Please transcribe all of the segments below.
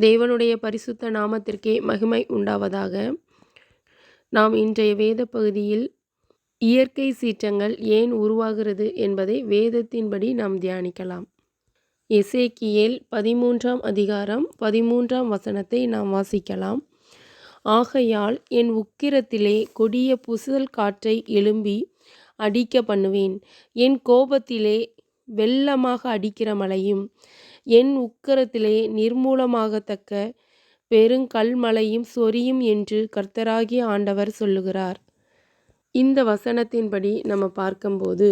தேவனுடைய பரிசுத்த நாமத்திற்கே மகிமை உண்டாவதாக. நாம் இன்றைய வேத பகுதியில் இயற்கை சீற்றங்கள் ஏன் உருவாகிறது என்பதை வேதத்தின்படி நாம் தியானிக்கலாம். எசேக்கியேல் பதிமூன்றாம் அதிகாரம் பதிமூன்றாம் வசனத்தை நாம் வாசிக்கலாம். ஆகையால் என் உக்கிரத்திலே கொடிய புசல் காற்றை எழும்பி அடிக்க பண்ணுவேன். என் கோபத்திலே வெள்ளமாக அடிக்கிற மழையும் என் உக்கரத்திலே நிர்மூலமாகத்தக்க பெருங்கல்மலையும் சொரியும் என்று கர்த்தராகிய ஆண்டவர் சொல்லுகிறார். இந்த வசனத்தின்படி நம்ம பார்க்கும்போது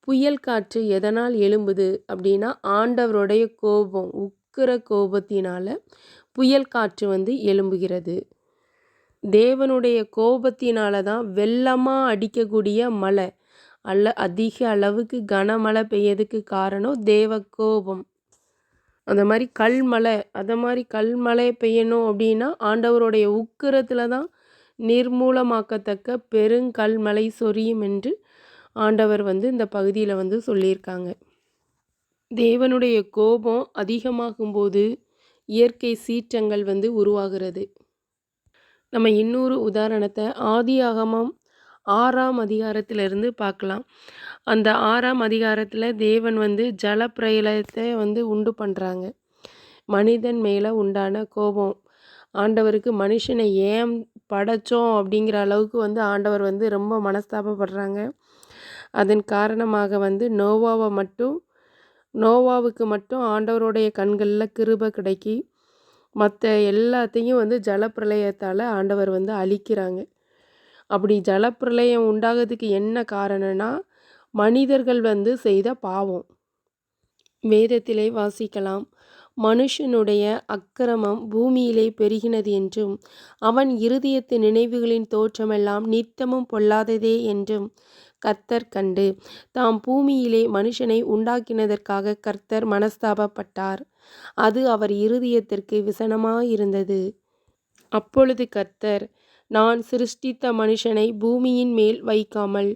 புயல் காற்று எதனால் எழும்புது அப்படின்னா ஆண்டவருடைய கோபம் உக்கிர கோபத்தினால புயல் காற்று வந்து எழும்புகிறது. தேவனுடைய கோபத்தினால தான் வெள்ளமாக அடிக்கக்கூடிய மழை அல்ல அதிக அளவுக்கு கனமழை பெய்யதுக்கு காரணம் தேவ கோபம். அந்த மாதிரி கல்மழை அதை மாதிரி கல்மழை பெய்யணும் அப்படின்னா ஆண்டவருடைய உக்கிரத்தில் தான் நிர்மூலமாக்கத்தக்க பெருங்கல்மலை சொரியும் என்று ஆண்டவர் வந்து இந்த பகுதியில் வந்து சொல்லியிருக்காங்க. தேவனுடைய கோபம் அதிகமாகும்போது இயற்கை சீற்றங்கள் வந்து உருவாகிறது. நம்ம இன்னொரு உதாரணத்தை ஆதி ஆகமம் ஆறாம் அதிகாரத்திலிருந்து பார்க்கலாம். அந்த ஆறாம் அதிகாரத்தில் தேவன் வந்து ஜலப்பிரளயத்தை வந்து உண்டு பண்ணுறாங்க மனிதன் மேலே உண்டான கோபம். ஆண்டவருக்கு மனுஷனை ஏன் படைச்சோம் அப்படிங்கிற அளவுக்கு வந்து ஆண்டவர் வந்து ரொம்ப மனஸ்தாபப்படுறாங்க. அதன் காரணமாக வந்து நோவாவை மட்டும் நோவாவுக்கு மட்டும் ஆண்டவருடைய கண்களில் கிருப கிடைக்கி மற்ற எல்லாத்தையும் வந்து ஜலப்பிரளயத்தால் ஆண்டவர் வந்து அழிக்கிறாங்க. அப்படி ஜலப்பிரளயம் உண்டாகிறதுக்கு என்ன காரணம்னா மனிதர்கள் வந்து செய்த பாவம். வேதத்திலே வாசிக்கலாம். மனுஷனுடைய அக்கிரமம் பூமியிலே பெருகினது என்றும் அவன் இருதயத்து நினைவுகளின் தோற்றமெல்லாம் நித்தமும் பொல்லாததே என்றும் கர்த்தர் கண்டு தாம் பூமியிலே மனுஷனை உண்டாக்கினதற்காக கர்த்தர் மனஸ்தாபப்பட்டார். அது அவர் இருதயத்திற்கு விசனமாயிருந்தது. அப்பொழுது கர்த்தர் நான் சிருஷ்டித்த மனுஷனை பூமியின் மேல் வைக்காமல்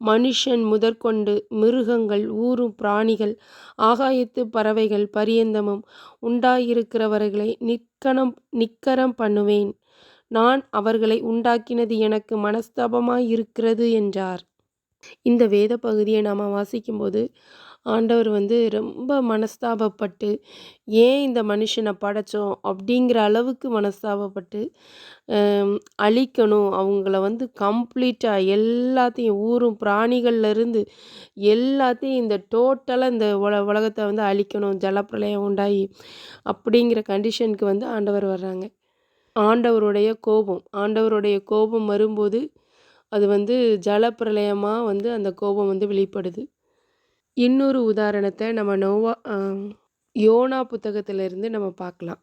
மனுஷன் முதற்கொண்டு மிருகங்கள் ஊரும் பிராணிகள் ஆகாயத்து பறவைகள் பரியந்தமும் உண்டாயிருக்கிறவர்களை நிற்கணம் நிக்கரம் பண்ணுவேன். நான் அவர்களை உண்டாக்கினது எனக்கு மனஸ்தாபமாயிருக்கிறது என்றார். இந்த வேத பகுதியை நாம் வாசிக்கும்போது ஆண்டவர் வந்து ரொம்ப மனஸ்தாபப்பட்டு ஏன் இந்த மனுஷனை படைச்சோம்? அப்படிங்கிற அளவுக்கு மனஸ்தாபப்பட்டு அழிக்கணும். அவங்கள வந்து கம்ப்ளீட்டாக எல்லாத்தையும் ஊரும் பிராணிகள்லேருந்து எல்லாத்தையும் இந்த டோட்டலாக இந்த உல உலகத்தை வந்து அழிக்கணும். ஜலப்பிரளயம் உண்டாகி அப்படிங்கிற கண்டிஷனுக்கு வந்து ஆண்டவர் வர்றாங்க. ஆண்டவருடைய கோபம் ஆண்டவருடைய கோபம் வரும்போது அது வந்து ஜலப்பிரளயமாக வந்து அந்த கோபம் வந்து வெளிப்படுது. இன்னொரு உதாரணத்தை நம்ம நோவா யோனா புத்தகத்திலிருந்து நம்ம பார்க்கலாம்.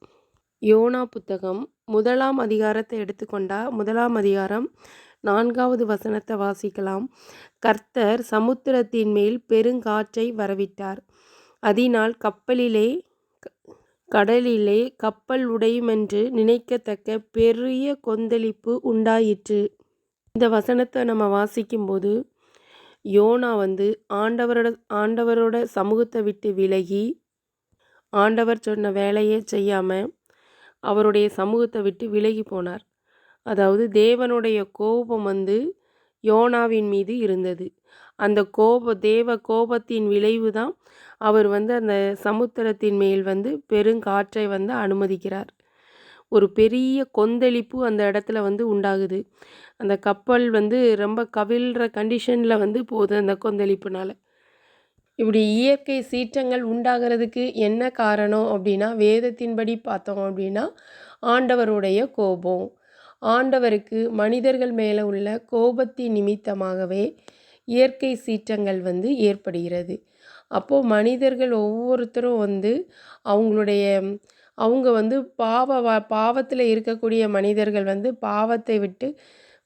யோனா புத்தகம் முதலாம் அதிகாரத்தை எடுத்துக்கொண்டால் முதலாம் அதிகாரம் நான்காவது வசனத்தை வாசிக்கலாம். கர்த்தர் சமுத்திரத்தின் மேல் பெருங்காற்றை வரவிட்டார். அதனால் கப்பலிலே கடலிலே கப்பல் உடையுமென்று நினைக்கத்தக்க பெரிய கொந்தளிப்பு உண்டாயிற்று. இந்த வசனத்தை நம்ம வாசிக்கும்போது யோனா வந்து ஆண்டவரோட ஆண்டவரோட சமூகத்தை விட்டு விலகி ஆண்டவர் சொன்ன வேலையே செய்யாமல் அவருடைய சமூகத்தை விட்டு விலகி போனார். அதாவது தேவனுடைய கோபம் வந்து யோனாவின் மீது இருந்தது. அந்த கோப தேவ கோபத்தின் விளைவு தான் அவர் வந்து அந்த சமுத்திரத்தின் மேல் வந்து பெருங்காற்றை வந்து அனுமதிக்கிறார். ஒரு பெரிய கொந்தளிப்பு அந்த இடத்துல வந்து உண்டாகுது. அந்த கப்பல் வந்து ரொம்ப கவிழ்கிற கண்டிஷனில் வந்து போகுது அந்த கொந்தளிப்புனால். இப்படி இயற்கை சீற்றங்கள் உண்டாகிறதுக்கு என்ன காரணம் அப்படின்னா வேதத்தின்படி பார்த்தோம் அப்படின்னா ஆண்டவருடைய கோபம். ஆண்டவருக்கு மனிதர்கள் மேலே உள்ள கோபத்தின் நிமித்தமாகவே இயற்கை சீற்றங்கள் வந்து ஏற்படுகிறது. அப்போது மனிதர்கள் ஒவ்வொருத்தரும் வந்து அவங்களுடைய அவங்க வந்து பாவ பாவத்தில் இருக்கக்கூடிய மனிதர்கள் வந்து பாவத்தை விட்டு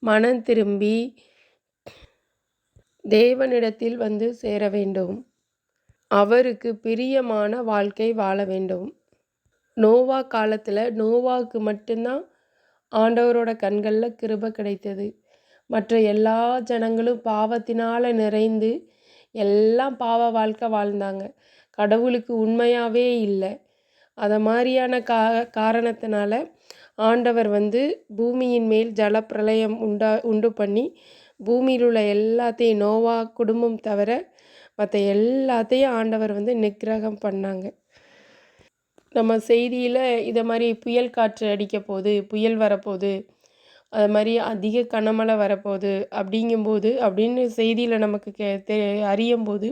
மனம் திரும்பி தேவனிடத்தில் வந்து சேர வேண்டும். அவருக்கு பிரியமான வாழ்க்கை வாழ வேண்டும். நோவா காலத்தில் நோவாவுக்கு மட்டும்தான் ஆண்டவரோட கண்களில் கிருப கிடைத்தது. மற்ற எல்லா ஜனங்களும் பாவத்தினால் நிறைந்து எல்லாம் பாவ வாழ்க்கை வாழ்ந்தாங்க. கடவுளுக்கு உண்மையாகவே இல்லை. அதை மாதிரியான கா காரணத்தினால ஆண்டவர் வந்து பூமியின் மேல் ஜலப்பிரளயம் உண்டா உண்டு பண்ணி பூமியில் உள்ள எல்லாத்தையும் நோவா குடும்பம் தவிர மற்ற எல்லாத்தையும் ஆண்டவர் வந்து நிக்கிரகம் பண்ணாங்க. நம்ம செய்தியில் இதை மாதிரி புயல் காற்று அடிக்க போகுது புயல் வரப்போகுது அது மாதிரி அதிக கனமழை வரப்போகுது அப்படிங்கும்போது அப்படின்னு செய்தியில் நமக்கு கே தெ அறியும் போது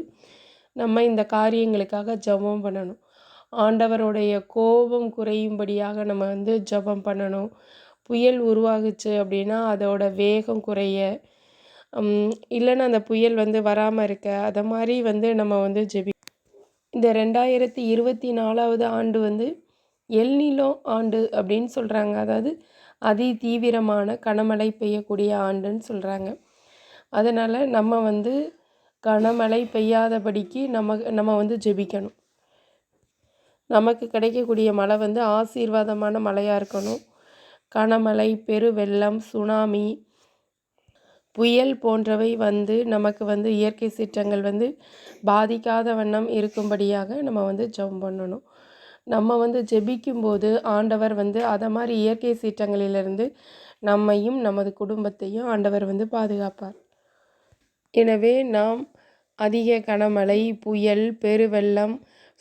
நம்ம இந்த காரியங்களுக்காக ஜெபம் பண்ணணும். ஆண்டவருடைய கோபம் குறையும்படியாக நம்ம வந்து ஜெபம் பண்ணணும். புயல் உருவாகுச்சு அப்படின்னா அதோட வேகம் குறைய. இல்லைன்னா அந்த புயல் வந்து வராமல் இருக்க. அதை மாதிரி வந்து நம்ம வந்து ஜெபி இந்த ரெண்டாயிரத்தி இருபத்தி நாலாவது ஆண்டு வந்து எல்நிலோ ஆண்டு அப்படின்னு சொல்கிறாங்க அதாவது அதி தீவிரமான கனமழை பெய்யக்கூடிய ஆண்டுன்னு சொல்கிறாங்க அதனால் நம்ம வந்து கனமழை பெய்யாதபடிக்கு நம்ம நம்ம வந்து ஜெபிக்கணும். நமக்கு கிடைக்கக்கூடிய மழை வந்து ஆசீர்வாதமான மழையாக இருக்கணும். கனமழை பெருவெள்ளம் சுனாமி புயல் போன்றவை வந்து நமக்கு வந்து இயற்கை சீற்றங்கள் வந்து பாதிக்காத வண்ணம் இருக்கும்படியாக நம்ம வந்து ஜெபம் பண்ணணும். நம்ம வந்து ஜெபிக்கும்போது ஆண்டவர் வந்து அதை மாதிரி இயற்கை சீற்றங்களிலிருந்து நம்மையும் நமது குடும்பத்தையும் ஆண்டவர் வந்து பாதுகாப்பார். எனவே நாம் அதிக கனமழை புயல் பெருவெள்ளம்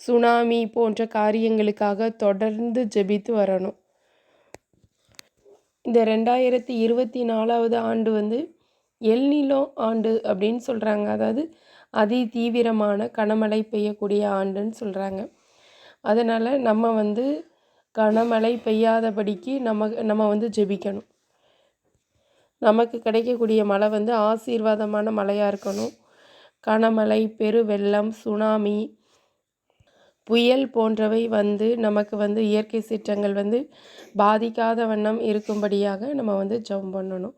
சுனாமி போன்ற காரியங்களுக்காக தொடர்ந்து ஜெபித்து வரணும். இந்த ரெண்டாயிரத்தி இருபத்தி நாலாவது ஆண்டு வந்து எல்நிலோ ஆண்டு அப்படின்னு சொல்கிறாங்க அதாவது அதி தீவிரமான கனமழை பெய்யக்கூடிய ஆண்டுன்னு சொல்கிறாங்க அதனால் நம்ம வந்து கனமழை பெய்யாதபடிக்கு நம்ம நம்ம வந்து ஜெபிக்கணும். நமக்கு கிடைக்கக்கூடிய மழை வந்து ஆசீர்வாதமான மழையாக இருக்கணும். கனமழை பெருவெள்ளம் சுனாமி புயல் போன்றவை வந்து நமக்கு வந்து இயற்கை சீற்றங்கள் வந்து பாதிக்காத வண்ணம் இருக்கும்படியாக நம்ம வந்து ஜெபம் பண்ணணும்.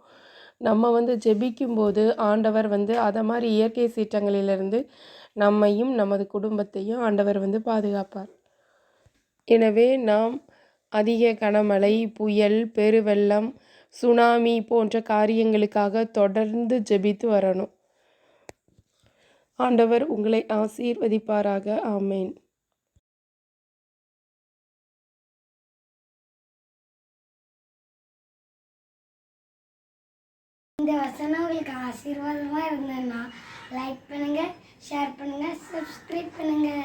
நம்ம வந்து ஜெபிக்கும்போது ஆண்டவர் வந்து அதை மாதிரி இயற்கை சீற்றங்களிலிருந்து நம்மையும் நமது குடும்பத்தையும் ஆண்டவர் வந்து பாதுகாப்பார். எனவே நாம் அதிக கனமழை புயல் பெருவெள்ளம் சுனாமி போன்ற காரியங்களுக்காக தொடர்ந்து ஜெபித்து வரணும். ஆண்டவர் உங்களை ஆசீர்வதிப்பாராக. ஆமேன். இந்த வசனம் உங்களுக்கு ஆசீர்வாதமாக இருந்ததுன்னா லைக் பண்ணுங்கள் ஷேர் பண்ணுங்கள் சப்ஸ்கிரைப் பண்ணுங்கள்